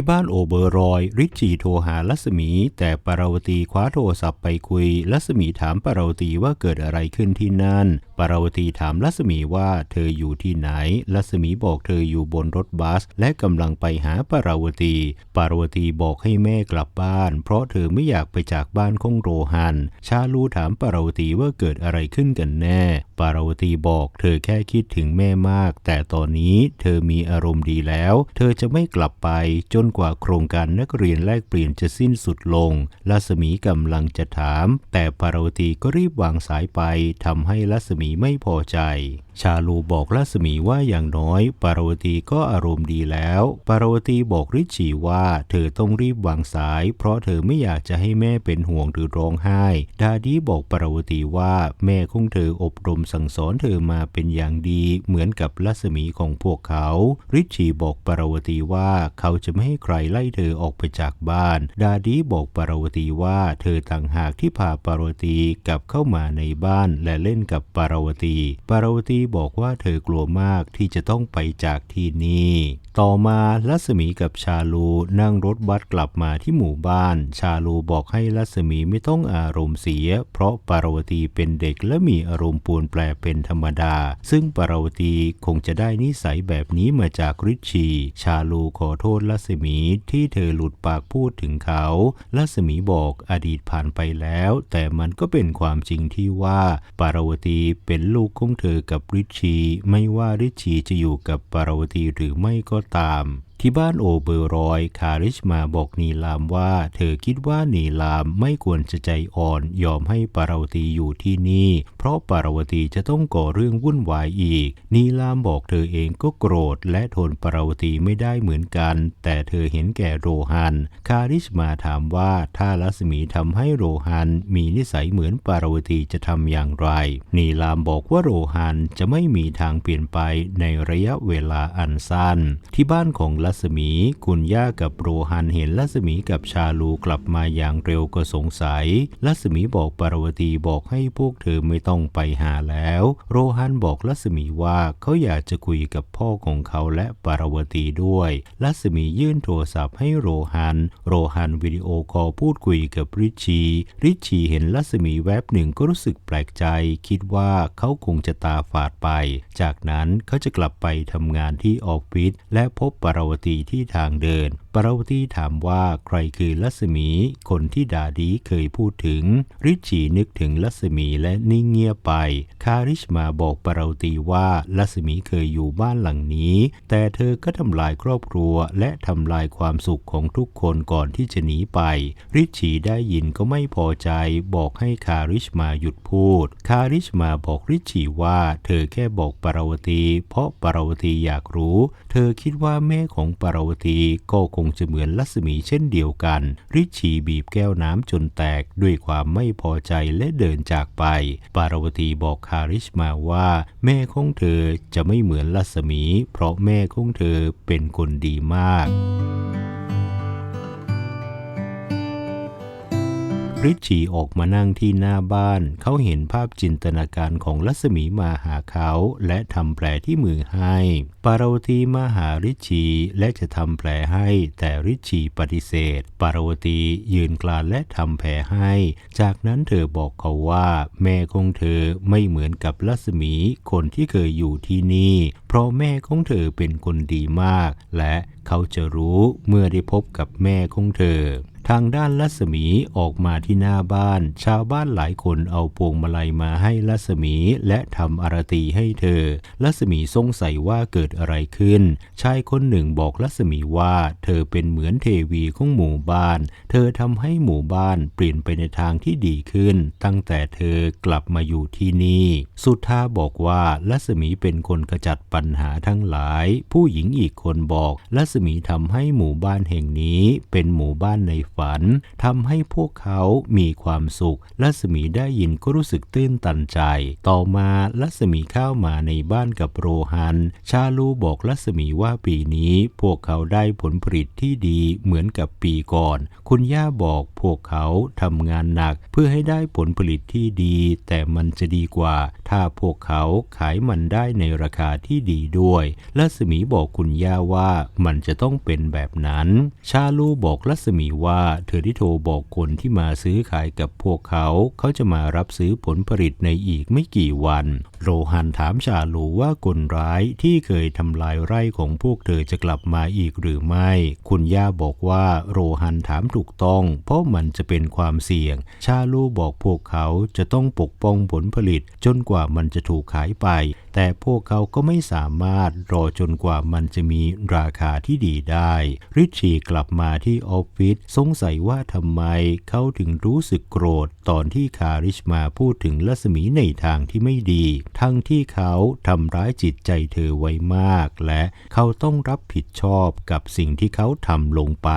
ที่บ้านโอเบอร์รอย ริชชีโทรหาลัศมี แต่ปาราวตีคว้าโทรศัพท์ไปคุย ลัศมีถามปาราวตีว่าเกิดอะไรขึ้นที่นั่น ปาราวตีถามลัศมีว่าเธออยู่ที่ไหน ลัศมีบอกเธออยู่บนรถบัส และกำลังไปหาปาราวตี ปาราวตีบอกให้แม่กลับบ้าน เพราะเธอไม่อยากไปจากบ้านของโรฮัน ชาลูถามปาราวตีว่าเกิดอะไรขึ้นกันแน่ ปาราวตีบอกเธอแค่คิดถึงแม่มาก แต่ตอนนี้เธอมีอารมณ์ดีแล้ว เธอจะไม่กลับไปจนกว่าโครงการนักเรียนแลกเปลี่ยนจะสิ้นสุดลง ลัศมีกำลังจะถาม แต่ปาราวตีก็รีบวางสายไปทำให้ลัศมีไม่พอใจ ชาลูบอกลัศมีว่าอย่างน้อย ปาราวตีก็อารมณ์ดีแล้ว ปาราวตีบอกริชีว่าเธอต้องรีบวางสาย เพราะเธอไม่อยากจะให้แม่เป็นห่วงหรือร้องไห้ ดาดีบอกปาราวตีว่าแม่ของเธออบรมสั่งสอนเธอมาเป็นอย่างดีเหมือนกับลัศมีของพวกเขา ริชชีบอกปาราวตีว่าเขาจะไม่ให้ใครไล่เธอออกไปจากบ้าน ดาดีบอกปาราวตีว่าเธอต่างหากที่พาปาราวตีกลับเข้ามาในบ้านและเล่นกับปาราวตี ปาราวตีบอกว่าเธอกลัวมากที่จะต้องไปจากที่นี่ ต่อมาลัศมีกับชาลูนั่งรถบัสกลับมาที่หมู่บ้าน ชาลูบอกให้ลัศมีไม่ต้องอารมณ์เสีย เพราะปาราวตีเป็นเด็กและมีอารมณ์ปวนแปรเป็นธรรมดา ซึ่งปาราวตีคงจะได้นิสัยแบบนี้มาจากริชชี ชาลูขอโทษลัศมีที่เธอหลุดปากพูดถึงเขา ลัศมีบอกอดีตผ่านไปแล้ว แต่มันก็เป็นความจริงที่ว่าปาราวตีเป็นลูกของเธอกับริชีไม่ว่าริชชีจะอยู่กับปาราวตีหรือไม่ก็ตาม ที่บ้านโอเบอร์รอยคาริชมาบอกนีลามว่า เธอคิดว่านีลามไม่ควรจะใจอ่อน ยอมให้ปาราวตีอยู่ที่นี่ เพราะปาราวตีจะต้องก่อเรื่องวุ่นวายอีก นีลามบอกเธอเองก็โกรธ และทนปาราวตีไม่ได้เหมือนกัน แต่เธอเห็นแก่โรฮัน คาริชมาถามว่าถ้าลัศมีทำให้โรฮันมีนิสัยเหมือนปาราวตีจะทำอย่างไร นีลามบอกว่าโรฮันจะไม่มีทางเปลี่ยนไปในระยะเวลาอันสั้น ที่บ้านของลััศมีคุณย่ากับโรฮันเห็นลัศมีกับชาลูกลับมาอย่างเร็วก็สงสัย ลัศมีบอกปารวตีบอกให้พวกเธอไม่ต้องไปหาแล้ว โรฮันบอกลัศมีว่าเขาอยากจะคุยกับพ่อของเขาและปารวตีด้วย ลัศมียื่นโทรศัพท์ให้โรฮัน โรฮันวิดีโอคอลพูดคุยกับริชีริชชีเห็นลัศมีแวบหนึ่งก็รู้สึกแปลกใจ คิดว่าเขาคงจะตาฝาดไป จากนั้นเขาจะกลับไปทำงานที่ออฟฟิศและพบปารวติที่ทางเดินปาราวตีถามว่าใครคือลัศมี คนที่ดาดีเคยพูดถึง ริชีนึกถึงลัศมีและนิ่งเงียบไป คาริชมาบอกปาราวตีว่าลัศมีเคยอยู่บ้านหลังนี้ แต่เธอก็ทำลายครอบครัวและทำลายความสุขของทุกคนก่อนที่จะหนีไป ริชีได้ยินก็ไม่พอใจ บอกให้คาริชมาหยุดพูด คาริชมาบอกริชีว่าเธอแค่บอกปาราวตี เพราะปาราวตีอยากรู้ เธอคิดว่าแม่ของปาราวตีก็คงจะเหมือนลัศมีเช่นเดียวกัน ริชีบีบแก้วน้ำจนแตกด้วยความไม่พอใจและเดินจากไป ปารวตีบอกคาริชมาว่า แม่ของเธอจะไม่เหมือนลัศมี เพราะแม่ของเธอเป็นคนดีมาก ริชีออกมานั่งที่หน้าบ้าน เขาเห็นภาพจินตนาการของลัศมีมาหาเขาและทำแผลที่มือให้ ปาราวตีมาหาริชีและจะทำแผลให้แต่ริชีปฏิเสธ ปาราวตียืนกลานและทำแผลให้ จากนั้นเธอบอกเขาว่า แม่ของเธอไม่เหมือนกับลัศมีคนที่เคยอยู่ที่นี่ เพราะแม่ของเธอเป็นคนดีมาก และเขาจะรู้เมื่อได้พบกับแม่ของเธอ ทางด้านลัศมีออกมาที่หน้าบ้าน ชาวบ้านหลายคนเอาพวงมาลัยมาให้ลัศมีและทำอารตีให้เธอ ลัศมีสงสัยว่าเกิดอะไรขึ้น ชายคนหนึ่งบอกลัศมีว่า เธอเป็นเหมือนเทวีของหมู่บ้าน เธอทำให้หมู่บ้านเปลี่ยนไปในทางที่ดีขึ้น ตั้งแต่เธอกลับมาอยู่ที่นี่ สุธาบอกว่าลัศมีเป็นคนกระจัดปัญหาทั้งหลาย ผู้หญิงอีกคนบอกลัศมีทำให้หมู่บ้านแห่งนี้เป็นหมู่บ้านในฝันทำให้พวกเขามีความสุขลัศมีได้ยินก็รู้สึกตื้นตันใจ ต่อมาลัศมีเข้ามาในบ้านกับโรฮัน ชาลูบอกลัศมีว่าปีนี้พวกเขาได้ผลผลิตที่ดีเหมือนกับปีก่อน คุณย่าบอกพวกเขาทำงานหนักเพื่อให้ได้ผลผลิตที่ดี แต่มันจะดีกว่า ถ้าพวกเขาขายมันได้ในราคาที่ดีด้วยรัศมีบอกคุณย่าว่ามันจะต้องเป็นแบบนั้น ชาลูบอกรัศมีว่าเธอได้โทรบอกคนที่มาซื้อขายกับพวกเขา เขาจะมารับซื้อผลผลิตในอีกไม่กี่วัน โรฮันถามชาลูว่าคนร้ายที่เคยทำลายไร่ของพวกเธอจะกลับมาอีกหรือไม่ คุณย่าบอกว่าโรฮันถามถูกต้อง เพราะมันจะเป็นความเสี่ยง ชาลูบอกพวกเขาจะต้องปกป้องผลผลิตจนกว่ามันจะถูกขายไปแต่พวกเขาก็ไม่สามารถรอจนกว่ามันจะมีราคาที่ดีได้ ริชชี่กลับมาที่ออฟฟิศสงสัยว่าทำไมเขาถึงรู้สึกโกรธตอนที่คาริชมาพูดถึงรัศมีในทางที่ไม่ดี ทั้งที่เขาทำร้ายจิตใจเธอไว้มาก และเขาต้องรับผิดชอบกับสิ่งที่เขาทำลงไป